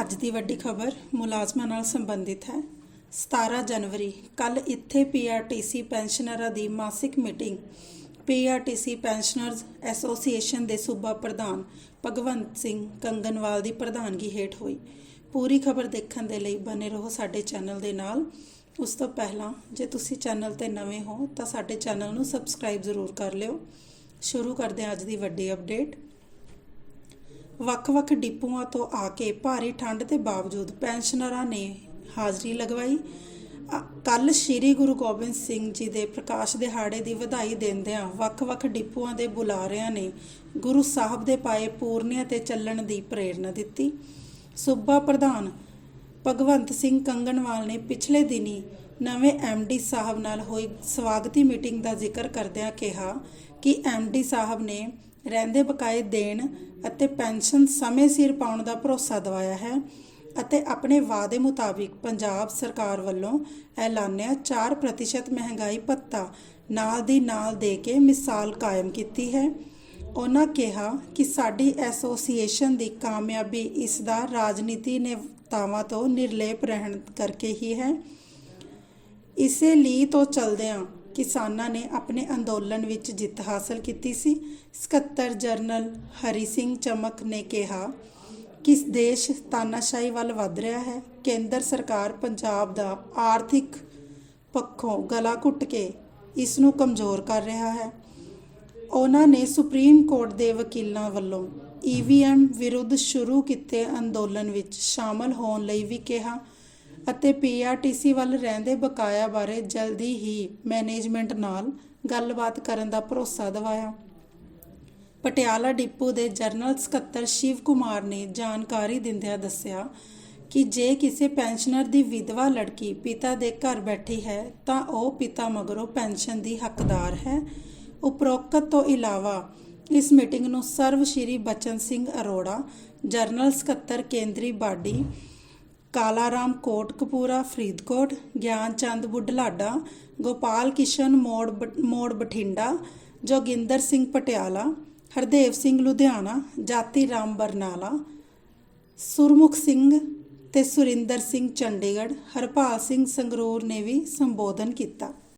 ਅੱਜ ਦੀ ਵੱਡੀ ਖਬਰ ਮੁਲਾਜ਼ਮਾਂ ਨਾਲ ਸੰਬੰਧਿਤ ਹੈ। 17 ਜਨਵਰੀ ਕੱਲ ਇੱਥੇ ਪੀਆਰਟੀਸੀ ਪੈਨਸ਼ਨਰਾਂ ਦੀ ਮਾਸਿਕ ਮੀਟਿੰਗ। ਪੀਆਰਟੀਸੀ ਪੈਨਸ਼ਨਰਜ਼ ਐਸੋਸੀਏਸ਼ਨ ਦੇ ਸੂਬਾ ਪ੍ਰਧਾਨ ਭਗਵੰਤ ਸਿੰਘ ਕੰਗਨਵਾਲ ਦੀ ਪ੍ਰਧਾਨਗੀ ਹੇਠ ਹੋਈ। ਪੂਰੀ ਖਬਰ ਦੇਖਣ ਦੇ ਲਈ ਬਨੇ ਰਹੋ ਸਾਡੇ ਚੈਨਲ ਦੇ ਨਾਲ। ਉਸ ਤੋਂ ਪਹਿਲਾਂ, ਜੇ ਤੁਸੀਂ ਚੈਨਲ ਤੇ ਨਵੇਂ ਹੋ, ਤਾਂ ਸਾਡੇ ਚੈਨਲ ਨੂੰ ਸਬਸਕ੍ਰਾਈਬ ਜ਼ਰੂਰ ਕਰ ਲਿਓ। ਸ਼ੁਰੂ ਕਰਦੇ ਹਾਂ ਅੱਜ ਦੀ ਵੱਡੀ ਅਪਡੇਟ। ਵੱਖ-ਵੱਖ ਡਿਪੂਆਂ ਤੋਂ ਆ ਕੇ ਭਾਰੀ ਠੰਡ ਦੇ ਬਾਵਜੂਦ ਪੈਨਸ਼ਨਰਾਂ ਨੇ ਹਾਜ਼ਰੀ ਲਗਵਾਈ। ਕੱਲ ਸ੍ਰੀ ਗੁਰੂ ਗੋਬਿੰਦ ਸਿੰਘ ਜੀ ਦੇ ਪ੍ਰਕਾਸ਼ ਦਿਹਾੜੇ ਦੀ ਵਧਾਈ ਦਿੰਦਿਆਂ ਵੱਖ-ਵੱਖ ਡਿਪੂਆਂ ਦੇ ਬੁਲਾਰਿਆਂ ਨੇ ਗੁਰੂ ਸਾਹਿਬ ਦੇ ਪਾਏ ਪੂਰਨਿਆਂ ਤੇ ਚੱਲਣ ਦੀ ਪ੍ਰੇਰਣਾ ਦਿੱਤੀ। ਸੂਬਾ ਪ੍ਰਧਾਨ ਭਗਵੰਤ ਸਿੰਘ ਕੰਗਣਵਾਲ ਨੇ ਪਿਛਲੇ ਦਿਨੀ ਨਵੇਂ ਐਮਡੀ ਸਾਹਿਬ ਨਾਲ ਹੋਈ ਸਵਾਗਤੀ ਮੀਟਿੰਗ ਦਾ ਜ਼ਿਕਰ ਕਰਦਿਆਂ ਕਿਹਾ ਕਿ ਐਮਡੀ ਸਾਹਿਬ ਨੇ ਰਹਿੰਦੇ ਬਕਾਏ ਦੇਣ ਅਤੇ ਪੈਨਸ਼ਨ ਸਮੇਂ ਸਿਰ ਪਾਉਣ ਦਾ ਭਰੋਸਾ ਦਿਵਾਇਆ ਹੈ ਅਤੇ ਆਪਣੇ ਵਾਅਦੇ ਮੁਤਾਬਿਕ ਪੰਜਾਬ ਸਰਕਾਰ ਵੱਲੋਂ ਐਲਾਨਿਆ 4% ਮਹਿੰਗਾਈ ਭੱਤਾ ਨਾਲ ਦੀ ਨਾਲ ਦੇ ਕੇ ਮਿਸਾਲ ਕਾਇਮ ਕੀਤੀ ਹੈ। ਉਹਨਾਂ ਕਿਹਾ ਕਿ ਸਾਡੀ ਐਸੋਸੀਏਸ਼ਨ ਦੀ ਕਾਮਯਾਬੀ ਇਸ ਦਾ ਰਾਜਨੀਤੀ ਨੇਤਾਵਾਂ ਤੋਂ ਨਿਰਲੇਪ ਰਹਿਣ ਕਰਕੇ ਹੀ ਹੈ। ਇਸੇ ਲਈ ਤੋਂ ਚਲਦਿਆਂ ਕਿਸਾਨਾਂ ਨੇ ਆਪਣੇ ਅੰਦੋਲਨ ਵਿੱਚ ਜਿੱਤ ਹਾਸਲ ਕੀਤੀ ਸੀ। ਸਕੱਤਰ ਜਰਨਲ ਹਰੀ ਸਿੰਘ ਚਮਕ ਨੇ ਕਿਹਾ ਕਿ ਦੇਸ਼ ਤਾਨਾਸ਼ਾਹੀ ਵੱਲ ਵੱਧ ਰਿਹਾ ਹੈ, ਕੇਂਦਰ ਸਰਕਾਰ ਪੰਜਾਬ ਦਾ ਆਰਥਿਕ ਪੱਖੋਂ ਗਲਾ ਘੁੱਟ ਕੇ ਇਸ ਨੂੰ ਕਮਜ਼ੋਰ ਕਰ ਰਿਹਾ ਹੈ। ਉਹਨਾਂ ਨੇ ਸੁਪਰੀਮ ਕੋਰਟ ਦੇ ਵਕੀਲਾਂ ਵੱਲੋਂ ਈਵੀਐਮ ਵਿਰੁੱਧ ਸ਼ੁਰੂ ਕੀਤੇ ਅੰਦੋਲਨ ਵਿੱਚ ਸ਼ਾਮਲ ਹੋਣ ਲਈ ਵੀ ਕਿਹਾ ਅਤੇ ਪੀਆਰਟੀਸੀ ਵੱਲ ਰਹਿੰਦੇ ਬਕਾਇਆ ਬਾਰੇ ਜਲਦੀ ਹੀ ਮੈਨੇਜਮੈਂਟ ਨਾਲ ਗੱਲਬਾਤ ਕਰਨ ਦਾ ਭਰੋਸਾ ਦਿਵਾਇਆ। ਪਟਿਆਲਾ ਡਿਪੂ ਦੇ ਜਨਰਲ ਸਕੱਤਰ ਸ਼ਿਵ ਕੁਮਾਰ ਨੇ ਜਾਣਕਾਰੀ ਦਿੰਦਿਆਂ ਦੱਸਿਆ ਕਿ ਜੇ ਕਿਸੇ ਪੈਨਸ਼ਨਰ ਦੀ ਵਿਧਵਾ ਲੜਕੀ ਪਿਤਾ ਦੇ ਘਰ ਬੈਠੀ ਹੈ, ਤਾਂ ਉਹ ਪਿਤਾ ਮਗਰੋਂ ਪੈਨਸ਼ਨ ਦੀ ਹੱਕਦਾਰ ਹੈ। ਉਪਰੋਕਤ ਤੋਂ ਇਲਾਵਾ, ਇਸ ਮੀਟਿੰਗ ਨੂੰ ਸਰਵ ਸ਼੍ਰੀ ਬਚਨ ਸਿੰਘ ਅਰੋੜਾ, ਜਨਰਲ ਸਕੱਤਰ ਕੇਂਦਰੀ ਬਾਡੀ ਕਾਲਾ ਰਾਮ ਕੋਟਕਪੂਰਾ, ਫਰੀਦਕੋਟ ਗਿਆਨ ਚੰਦ ਬੁਢਲਾਡਾ, ਗੋਪਾਲ ਕਿਸ਼ਨ ਮੋੜ ਬ- ਮੋੜ ਬਠਿੰਡਾ, ਜੋਗਿੰਦਰ ਸਿੰਘ ਪਟਿਆਲਾ, ਹਰਦੇਵ ਸਿੰਘ ਲੁਧਿਆਣਾ, ਜਾਤੀ ਰਾਮ ਬਰਨਾਲਾ, ਸੁਰਮੁਖ ਸਿੰਘ ਤੇ ਸੁਰਿੰਦਰ ਸਿੰਘ ਚੰਡੀਗੜ੍ਹ, ਹਰਪਾਲ ਸਿੰਘ ਸੰਗਰੂਰ ਨੇ ਵੀ ਸੰਬੋਧਨ ਕੀਤਾ।